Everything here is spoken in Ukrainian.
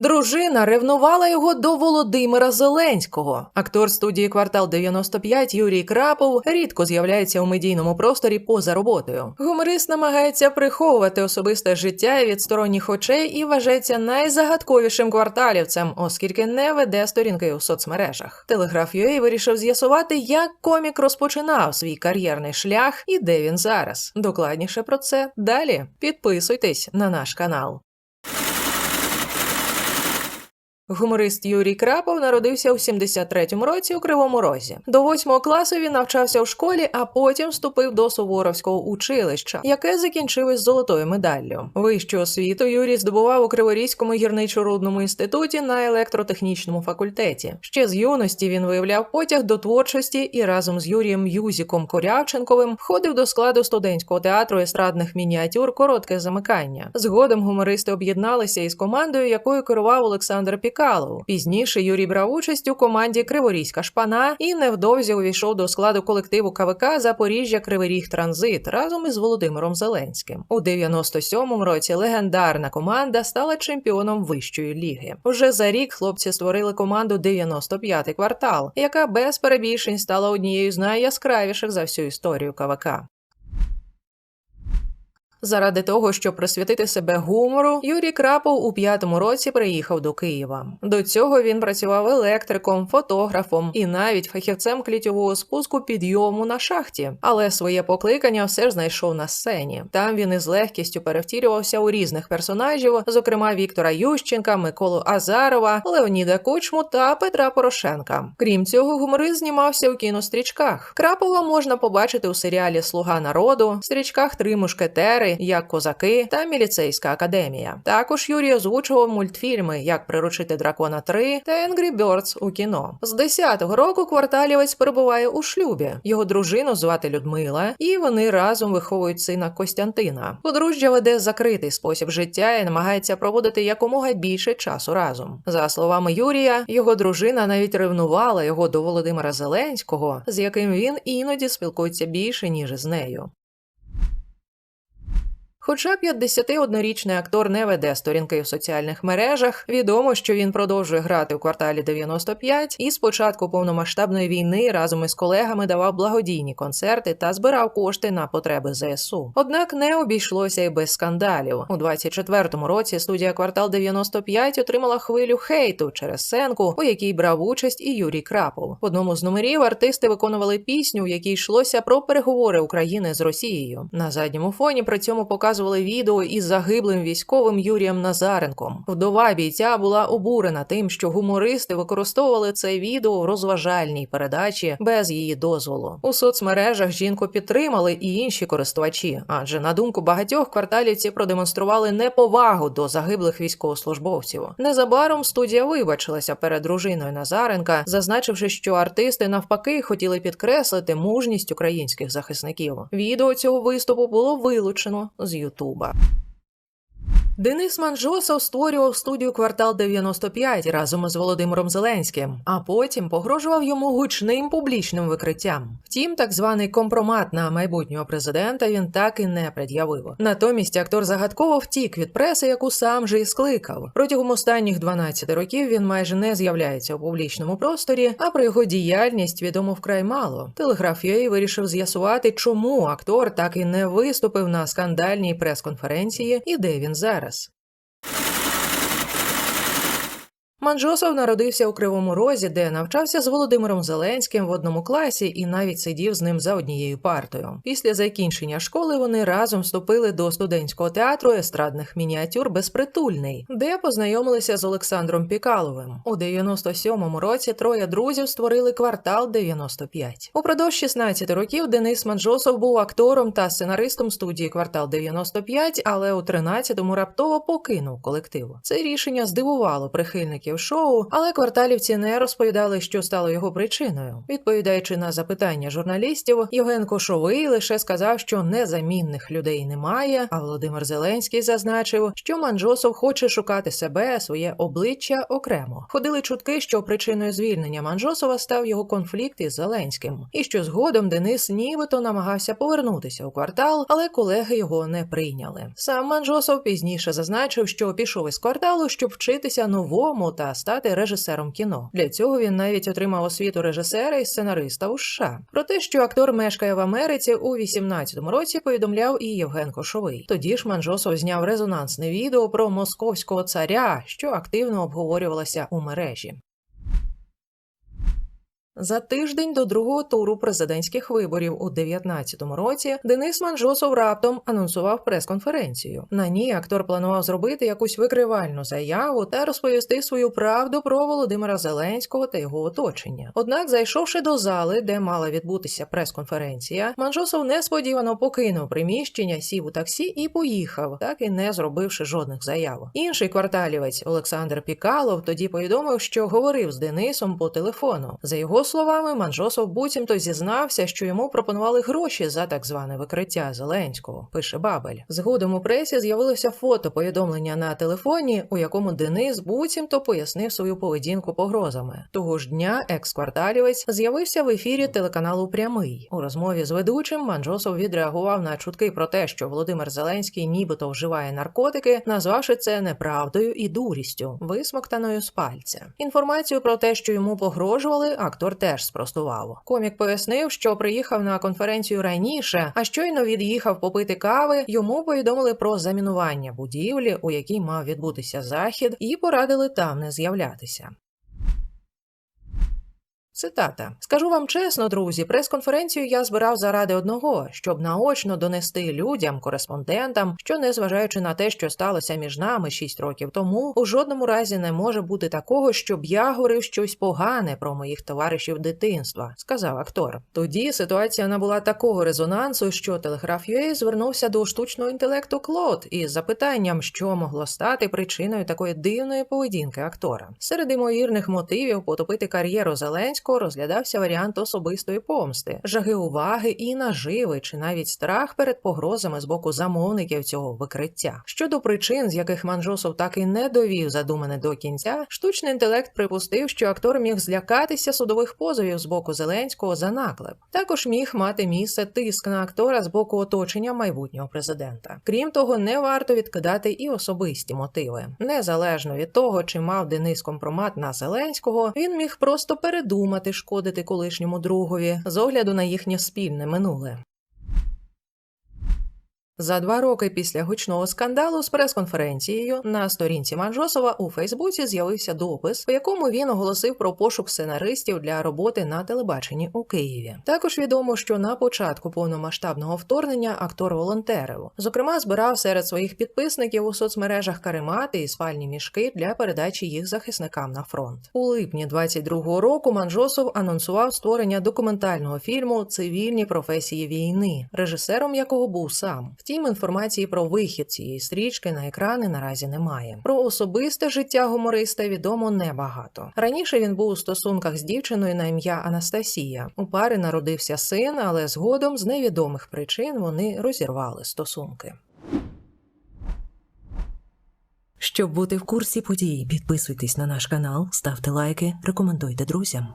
Дружина ревнувала його до Володимира Зеленського. Актор студії Квартал 95 Юрій Крапов рідко з'являється у медійному просторі поза роботою. Гуморист намагається приховувати особисте життя від сторонніх очей і вважається найзагадковішим кварталівцем, оскільки не веде сторінки у соцмережах. Телеграф UA вирішив з'ясувати, як комік розпочинав свій кар'єрний шлях і де він зараз. Докладніше про це далі. Підписуйтесь на наш канал. Гуморист Юрій Крапов народився у 73-му році у Кривому Розі. До восьмого класу він навчався у школі, а потім вступив до Суворовського училища, яке закінчив із золотою медаллю. Вищу освіту Юрій здобував у Криворізькому гірничо-рудному інституті на електротехнічному факультеті. Ще з юності він виявляв потяг до творчості і разом з Юрієм Юзіком Корявченковим входив до складу студентського театру естрадних мініатюр Коротке замикання. Згодом гумористи об'єдналися із командою, якою керував Олександр Пікалов. Пізніше Юрій брав участь у команді Криворізька шпана і невдовзі увійшов до складу колективу КВК Запоріжжя Кривий Ріг Транзит разом із Володимиром Зеленським. У 97-му році легендарна команда стала чемпіоном вищої ліги. Уже за рік хлопці створили команду «95-й квартал, яка без перебільшень стала однією з найяскравіших за всю історію КВК. Заради того, щоб присвятити себе гумору, Юрій Крапов у п'ятому році приїхав до Києва. До цього він працював електриком, фотографом і навіть фахівцем клітьового спуску підйому на шахті. Але своє покликання все ж знайшов на сцені. Там він із легкістю перевтілювався у різних персонажів, зокрема Віктора Ющенка, Миколу Азарова, Леоніда Кучму та Петра Порошенка. Крім цього, гуморист знімався у кінострічках. Крапова можна побачити у серіалі Слуга народу, стрічках Три мушкетери як козаки та міліцейська академія. Також Юрій озвучував мультфільми як Приручити дракона 3 та Angry Birds у кіно. З 10-го року кварталівець перебуває у шлюбі. Його дружину звати Людмила, і вони разом виховують сина Костянтина. Подружжя веде закритий спосіб життя і намагається проводити якомога більше часу разом. За словами Юрія, його дружина навіть ревнувала його до Володимира Зеленського, з яким він іноді спілкується більше ніж з нею. Хоча 51-річний актор не веде сторінки в соціальних мережах, відомо, що він продовжує грати у кварталі 95 і з початку повномасштабної війни разом із колегами давав благодійні концерти та збирав кошти на потреби ЗСУ. Однак не обійшлося й без скандалів. У 24-му році студія квартал 95 отримала хвилю хейту через сценку, у якій брав участь і Юрій Крапов. В одному з номерів артисти виконували пісню, в якій йшлося про переговори України з Росією. На задньому фоні при цьому показували відео із загиблим військовим Юрієм Назаренком. Вдова бійця була обурена тим, що гумористи використовували це відео в розважальній передачі без її дозволу. У соцмережах жінку підтримали і інші користувачі, адже на думку багатьох кварталівці продемонстрували неповагу до загиблих військовослужбовців. Незабаром студія вибачилася перед дружиною Назаренка, зазначивши, що артисти навпаки хотіли підкреслити мужність українських захисників. Відео цього виступу було вилучено з YouTube. Денис Манжосов створював студію квартал 95 разом із Володимиром Зеленським, а потім погрожував йому гучним публічним викриттям. Втім, так званий компромат на майбутнього президента він так і не пред'явив. Натомість актор загадково втік від преси, яку сам же і скликав. Протягом останніх 12 років він майже не з'являється у публічному просторі, а про його діяльність відомо вкрай мало. Телеграф UA вирішив з'ясувати, чому актор так і не виступив на скандальній прес-конференції і де він зараз. Манджосов народився у Кривому Розі, де навчався з Володимиром Зеленським в одному класі і навіть сидів з ним за однією партою. Після закінчення школи вони разом вступили до студентського театру естрадних мініатюр Безпритульний, де познайомилися з Олександром Пікаловим. У 97-му році троє друзів створили квартал 95. Упродовж 16 років Денис Манджосов був актором та сценаристом студії Квартал 95, але у 13-му раптово покинув колектив. Це рішення здивувало прихильників учасників шоу, але кварталівці не розповідали, що стало його причиною. Відповідаючи на запитання журналістів, Євген Кошовий лише сказав, що незамінних людей немає. А Володимир Зеленський зазначив, що Манджосов хоче шукати себе, своє обличчя окремо. Ходили чутки, що причиною звільнення Манджосова став його конфлікт із Зеленським, і що згодом Денис нібито намагався повернутися у квартал, але колеги його не прийняли. Сам Манджосов пізніше зазначив, що пішов із кварталу, щоб вчитися новому та стати режисером кіно. Для цього він навіть отримав освіту режисера і сценариста у США. Про те, що актор мешкає в Америці у 18-му році, повідомляв і Євген Кошовий. Тоді ж Манжосов зняв резонансне відео про московського царя, що активно обговорювалося у мережі. За тиждень до другого туру президентських виборів у 19-му році Денис Манжосов раптом анонсував прес-конференцію. На ній актор планував зробити якусь викривальну заяву та розповісти свою правду про Володимира Зеленського та його оточення. Однак, зайшовши до зали, де мала відбутися прес-конференція, Манжосов несподівано покинув приміщення, сів у таксі і поїхав, так і не зробивши жодних заяв. Інший кварталівець Олександр Пікалов тоді повідомив, що говорив з Денисом по телефону. За його словами, Манжосов буцімто зізнався, що йому пропонували гроші за так зване викриття Зеленського. Пише Бабель. Згодом у пресі з'явилося фото повідомлення на телефоні, у якому Денис буцімто пояснив свою поведінку погрозами. Того ж дня екс-кварталівець з'явився в ефірі телеканалу Прямий. У розмові з ведучим Манжосов відреагував на чутки про те, що Володимир Зеленський нібито вживає наркотики, назвавши це неправдою і дурістю, висмоктаною з пальця. Інформацію про те, що йому погрожували, актор теж спростував. Комік пояснив, що приїхав на конференцію раніше, а щойно від'їхав попити кави. Йому повідомили про замінування будівлі, у якій мав відбутися захід, і порадили там не з'являтися. Цитата: скажу вам чесно, друзі, прес-конференцію я збирав заради одного, щоб наочно донести людям, кореспондентам, що незважаючи на те, що сталося між нами шість років тому, у жодному разі не може бути такого, щоб я говорив щось погане про моїх товаришів дитинства, сказав актор. Тоді ситуація набула такого резонансу, що телеграф UA звернувся до штучного інтелекту Клод із запитанням, що могло стати причиною такої дивної поведінки актора. Серед ймовірних мотивів потопити кар'єру Зеленського розглядався варіант особистої помсти, жаги уваги і наживи, чи навіть страх перед погрозами з боку замовників цього викриття. Щодо причин, з яких Манжосов так і не довів задумане до кінця, штучний інтелект припустив, що актор міг злякатися судових позовів з боку Зеленського за наклеп. Також міг мати місце тиск на актора з боку оточення майбутнього президента. Крім того, не варто відкидати і особисті мотиви. Незалежно від того, чи мав Денис компромат на Зеленського, він міг просто передумати шкодити колишньому другові з огляду на їхнє спільне минуле. За два роки після гучного скандалу з прес-конференцією на сторінці Манжосова у Фейсбуці з'явився допис, у якому він оголосив про пошук сценаристів для роботи на телебаченні у Києві. Також відомо, що на початку повномасштабного вторгнення актор волонтерив. Зокрема, збирав серед своїх підписників у соцмережах каремати і спальні мішки для передачі їх захисникам на фронт. У липні 22-го року Манжосов анонсував створення документального фільму Цивільні професії війни, режисером якого був сам. Втім, інформації про вихід цієї стрічки на екрани наразі немає. Про особисте життя гумориста відомо небагато. Раніше він був у стосунках з дівчиною на ім'я Анастасія. У пари народився син, але згодом з невідомих причин вони розірвали стосунки. Щоб бути в курсі подій, підписуйтесь на наш канал, ставте лайки, рекомендуйте друзям.